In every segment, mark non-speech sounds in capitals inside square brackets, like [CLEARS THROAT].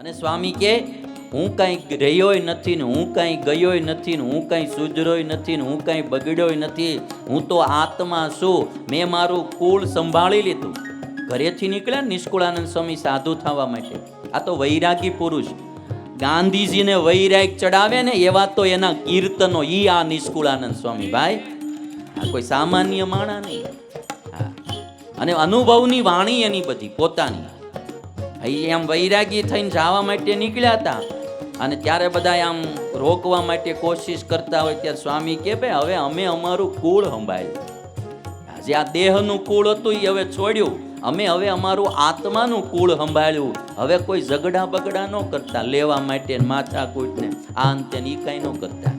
અને સ્વામી કે, હું કાંઈ રહ્યોય નથી ને હું કાંઈ ગયોય નથી ને હું કાંઈ સુધરોય નથી ને હું કાંઈ બગડ્યોય નથી, હું તો આત્મા છું, મેં મારું કુળ સંભાળી લીધું. ઘરેથી નીકળ્યા નિષ્કુળાનંદ સ્વામી સાધુ થવા માટે. આ તો વૈરાગી પુરુષ. ગાંધીજીને વૈરાગ ચડાવે ને એવા તો એના કીર્તનો ઈ આ નિષ્કુળાનંદ સ્વામી. ભાઈ, આ કોઈ સામાન્ય માણા નહીં. અને અનુભવની વાણી એની બધી, પોતાની. આમ વૈરાગી થઈને જવા માટે નીકળ્યા હતા. અને ત્યારે બધા આમ રોકવા માટે કોશિશ કરતા હોય ત્યારે સ્વામી કે, ભાઈ, હવે અમે અમારું કુળ સંભાળ્યું. જે આ દેહનું કુળ હતું એ હવે છોડ્યું. અમે હવે અમારું આત્માનું કુળ સંભાળ્યું. હવે કોઈ ઝઘડા બગડા ન કરતા, લેવા માટે માથા કૂટને, આ અંતે ઈ કાંઈ ન કરતા.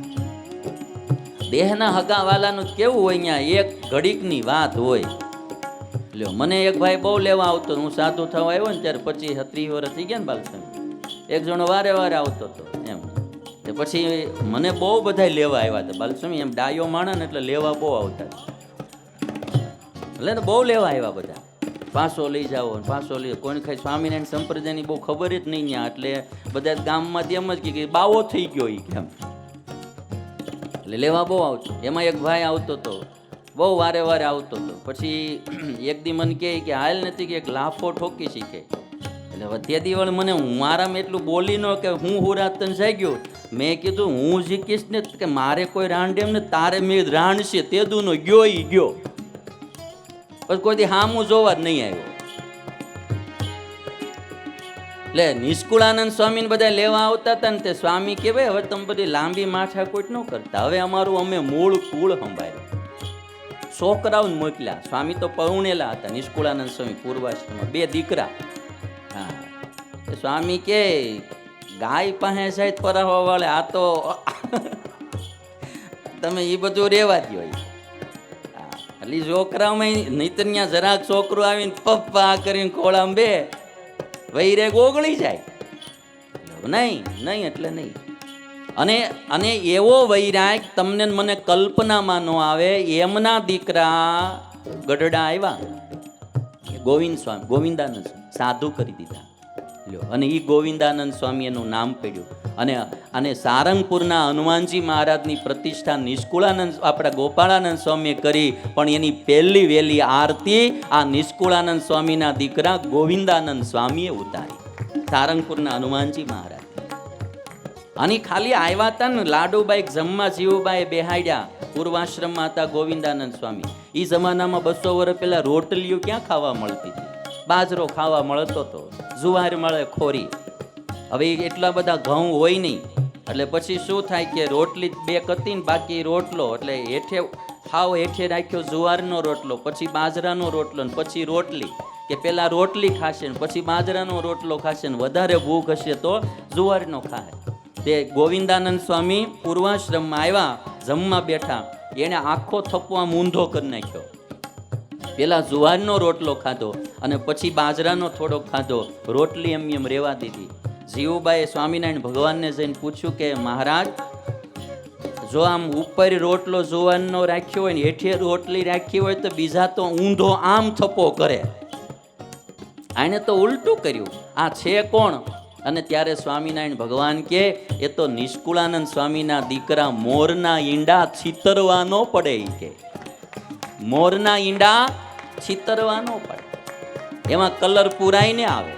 દેહના હગાવાલાનું કેવું હોય અહીંયા એક ઘડીકની વાત હોય. લ્યો, મને એક ભાઈ બહુ લેવા આવતો હું સાધુ થવા આવ્યો ને ત્યારે પચીસ ત્રીસ વર્ષ થઈ ગયા ને બાલસ્વામી એક જણો વારે વારે આવતો હતો એમ. તે પછી મને બહુ બધા લેવા આવ્યા હતા બાલસ્વામી એમ ડાયો માણા ને એટલે લેવા બહુ આવતા. એટલે બહુ લેવા આવ્યા બધા. પાસો લઈ જાઓ પાસો લઈ કોઈને ખાઈ સ્વામિનારાયણ સંપ્રદાયની બહુ ખબર જ નહીં ત્યાં, એટલે બધા ગામમાંથી એમ જ કે બાવો થઈ ગયો એ કેમ એટલે લેવા બહુ આવતો. એમાં એક ભાઈ આવતો હતો બહુ વારે વારે આવતો હતો. પછી [CLEARS THROAT] એક દી મને કહે કે હાલ નથી કે એક લાફો ઠોકી શીખે. એટલે વધ્યા દિવસ મને મારામાં એટલું બોલી ન કે હું હુરાતન તને જાગ્યો. મેં કીધું, હું શીખીશ ને કે મારે કોઈ રાંડેમ ને તારે મેં રાંડશે તે દુનો ગયો ઈ ગયો. પછી કોઈ હામું જોવા જ નહીં આવ્યો. એટલે નિષ્કુળાનંદ સ્વામીને બધા લેવા આવતા હતા ને તે સ્વામી કહેવાય, હવે તમે બધી લાંબી માથાકૂટ ન કરતા. હવે અમારું અમે મૂળ કુળ સંભાળ્યું. છોકરાઓને મોકલ્યા. સ્વામી તો પરુણેલા હતા. નિષ્કુળાનંદ સ્વામી પૂર્વાશ્રમમાં. બે દીકરા. હા. સ્વામી કે, ગાય પાસે સાહેબ પરાવવા વાળે આ તો [LAUGHS] તમે એ બધું રહેવા દો એટલે છોકરામાં નહીતર જરાક છોકરો આવીને પપ્પા કરીને ખોળામાં બે વૈરે ઓગળી જાય. નહીં નહીં એટલે નહીં. અને અને એવો વૈરાગ તમને મને કલ્પનામાં ન આવે, એમના દીકરા ગઢડા આવ્યા. ગોવિંદ સ્વામી, ગોવિંદાનંદ સાધુ કરી દીધા. અને એ ગોવિંદાનંદ સ્વામી એનું નામ પડ્યું. અને અને સારંગપુરના હનુમાનજી મહારાજની પ્રતિષ્ઠા નિષ્કુળાનંદ, આપણા ગોપાળાનંદ સ્વામીએ કરી, પણ એની પહેલી વહેલી આરતી આ નિષ્કુળાનંદ સ્વામીના દીકરા ગોવિંદાનંદ સ્વામીએ ઉતારી. સારંગપુરના હનુમાનજી મહારાજ. અને ખાલી આવ્યા હતા ને લાડુબાઈ જમવા જીવુબાઈ બેહાડ્યા. પૂર્વાશ્રમમાં હતા ગોવિંદાનંદ સ્વામી. એ જમાનામાં બસો વર્ષ પહેલા રોટલીઓ ક્યાં ખાવા મળતી હતી? બાજરો ખાવા મળતો હતો જુવાર મળે ખોરી. હવે એટલા બધા ઘઉં હોય નહીં. એટલે પછી શું થાય કે રોટલી બે કતી ને બાકી રોટલો, એટલે હેઠે હાવ હેઠે રાખ્યો જુવારનો રોટલો, પછી બાજરાનો રોટલો ને પછી રોટલી. કે પેલા રોટલી ખાશે ને પછી બાજરાનો રોટલો ખાશે ને વધારે ભૂખ હશે તો જુવારનો ખાય. તે ગોવિંદાનંદ સ્વામી પૂર્વાશ્રમમાં આવ્યા, જમવા બેઠા. એણે આખો થપ્પો આમ ઊંધો કરી નાખ્યો. પેલા જુવારનો રોટલો ખાધો અને પછી બાજરાનો થોડો ખાધો. રોટલી એમ એમ રેવા દીધી. જીવુબાએ સ્વામિનારાયણ ભગવાનને જઈને પૂછ્યું કે, મહારાજ, જો આમ ઉપર રોટલો જુવારનો રાખ્યો હોય ને હેઠે રોટલી રાખી હોય તો બીજા તો ઊંધો આમ થપ્પો કરે. એને તો ઉલટું કર્યું. આ છે કોણ? અને ત્યારે સ્વામિનારાયણ ભગવાન કે, એ તો નિષ્કુળાનંદ સ્વામીના દીકરા મોરના ઈંડા છીતરવાનો પડે એ કે. મોરના ઈંડા છીતરવાનો પડે. એમાં કલર પુરાઈને આવે.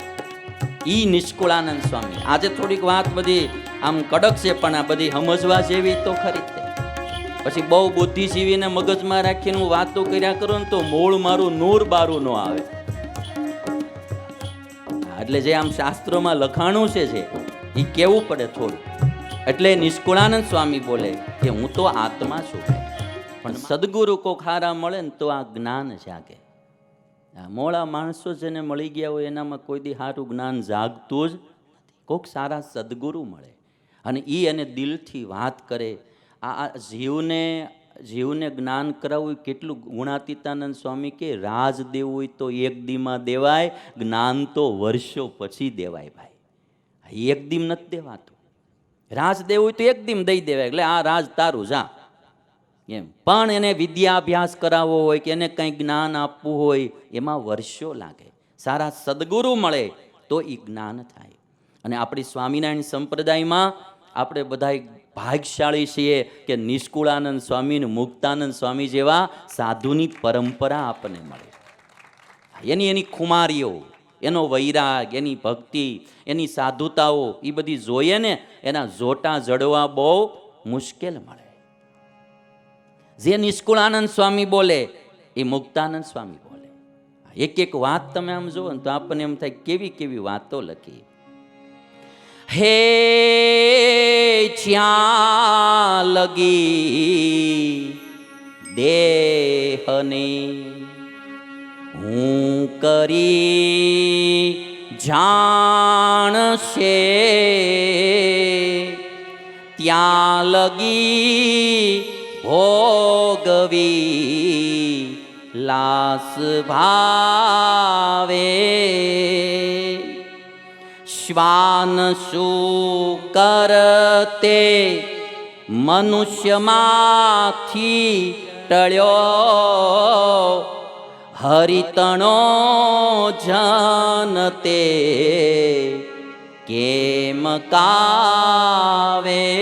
ઈ નિષ્કુળાનંદ સ્વામી. આજે થોડીક વાત બધી આમ કડક છે, પણ આ બધી સમજવા જેવી તો ખરી પછી બહુ બુદ્ધિજીવીને મગજમાં રાખીને હું વાતો કર્યા કરો ને તો મૂળ મારું નૂર બારું ન આવે. એટલે જે આમ શાસ્ત્રોમાં લખાણું છે જે, એ કેવું પડે થોડું? એટલે નિષ્કુળાનંદ સ્વામી બોલે કે હું તો આત્મા છું. પણ સદગુરુ કોક હારા મળે ને તો આ જ્ઞાન જાગે. આ મોળા માણસો જેને મળી ગયા હોય એનામાં કોઈ દી સારું જ્ઞાન જાગતું જ કોક સારા સદગુરુ મળે. અને એ એને દિલથી વાત કરે. આ જીવને જીવને જ્ઞાન કરાવવું કેટલું ગુણાતીતાનંદ સ્વામી કે રાજ દેવું હોય તો એક દીમાં દેવાય, જ્ઞાન તો વર્ષો પછી દેવાય ભાઈ. એક દીમ નથી દેવાતું. રાજ દેવું હોય તો એક દીમ દઈ દેવાય, એટલે આ રાજ તારું જા. એમ. પણ એને વિદ્યાભ્યાસ કરાવવો હોય કે એને કંઈ જ્ઞાન આપવું હોય, એમાં વર્ષો લાગે. સારા સદગુરુ મળે તો એ જ્ઞાન થાય. અને આપણી સ્વામિનારાયણ સંપ્રદાયમાં આપણે બધા ભાગશાળી છીએ કે નિષ્કુળાનંદ સ્વામી ને મુક્તાનંદ સ્વામી જેવા સાધુની પરંપરા આપણને મળે. એની એની ખુમારીઓ, એનો વૈરાગ, એની ભક્તિ, એની સાધુતાઓ એ બધી જોઈએ ને એના જોટા જડવા બહુ મુશ્કેલ મળે. જે નિષ્કુળાનંદ સ્વામી બોલે, એ મુક્તાનંદ સ્વામી બોલે. એક એક વાત તમે આમ જુઓ ને તો આપણને એમ થાય કેવી કેવી વાતો લખી. હે જ્યાં લગી દેહને હું કરી જાણશે ત્યાં લગી ભોગવી લાસ ભાવે. શ્વાન શું કરતે મનુષ્યમાંથી ટળ્યો. હરિતણો જનતે કેમ કાવે?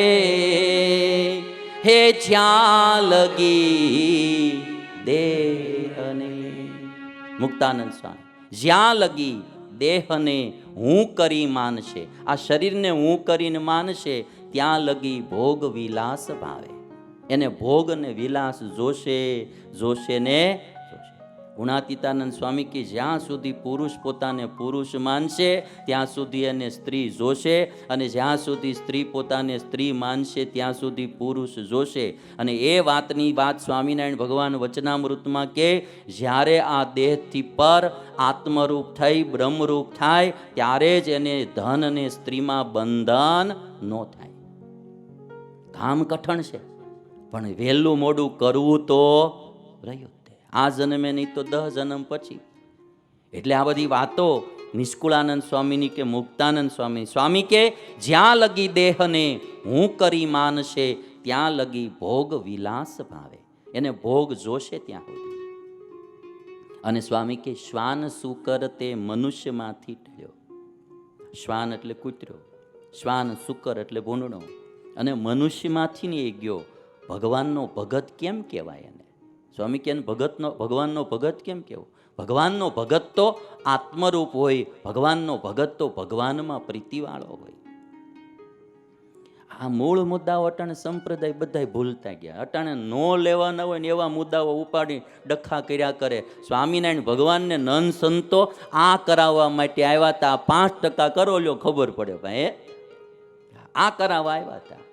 હે જ્યાં લગી દેહને. મુક્તાનંદ સ્વામી, જ્યાં લગી દેહને હું કરી માનશે, આ શરીરને હું કરીને માનશે, ત્યાં લગી ભોગ વિલાસ ભાવે. એને ભોગ ને વિલાસ જોશે જોશે ને ગુણાતીતાનંદ સ્વામી કે જ્યાં સુધી પુરુષ પોતાને પુરુષ માનશે, ત્યાં સુધી એને સ્ત્રી જોશે અને જ્યાં સુધી સ્ત્રી પોતાને સ્ત્રી માનશે, ત્યાં સુધી પુરુષ જોશે. અને એ વાતની વાત સ્વામિનારાયણ ભગવાન વચનામૃતમાં કે જ્યારે આ દેહથી પર આત્મરૂપ થઈ, બ્રહ્મરૂપ થાય, ત્યારે જ એને ધન અને સ્ત્રીમાં બંધન ન થાય. કામ કઠણ છે, પણ વહેલું મોડું કરવું તો રહ્યું. આ જન્મે નહીં તો દહ જન્મ પછી. એટલે આ બધી વાતો નિષ્કુળાનંદ સ્વામીની કે મુક્તાનંદ સ્વામી. સ્વામી કે, જ્યાં લગી દેહને હું કરી માનશે, ત્યાં લગી ભોગ વિલાસ ભાવે. એને ભોગ જોશે ત્યાં સુધી. અને સ્વામી કે, શ્વાન સુકર તે મનુષ્યમાંથી ટળ્યો શ્વાન એટલે કૂતરો, શ્વાન સુકર એટલે ભૂંડણો. અને મનુષ્યમાંથી ને એ ગયો. ભગવાનનો ભગત કેમ કહેવાય એને? સ્વામી કે ભગતનો, ભગવાનનો ભગત કેમ કેવો? ભગવાનનો ભગત તો આત્મરૂપ હોય, ભગવાનનો ભગત તો ભગવાનમાં પ્રીતિવાળો હોય. આ મૂળ મુદ્દાઓ અટાણે સંપ્રદાય બધાય ભૂલતા ગયા. અટાણે ન લેવાના હોય ને એવા મુદ્દાઓ ઉપાડી ડખા કર્યા કરે. સ્વામિનારાયણ ભગવાનને નન સંતો આ કરાવવા માટે આવ્યા હતા પાંચ ટકા કરો લ્યો ખબર પડે ભાઈ આ કરાવવા આવ્યા હતા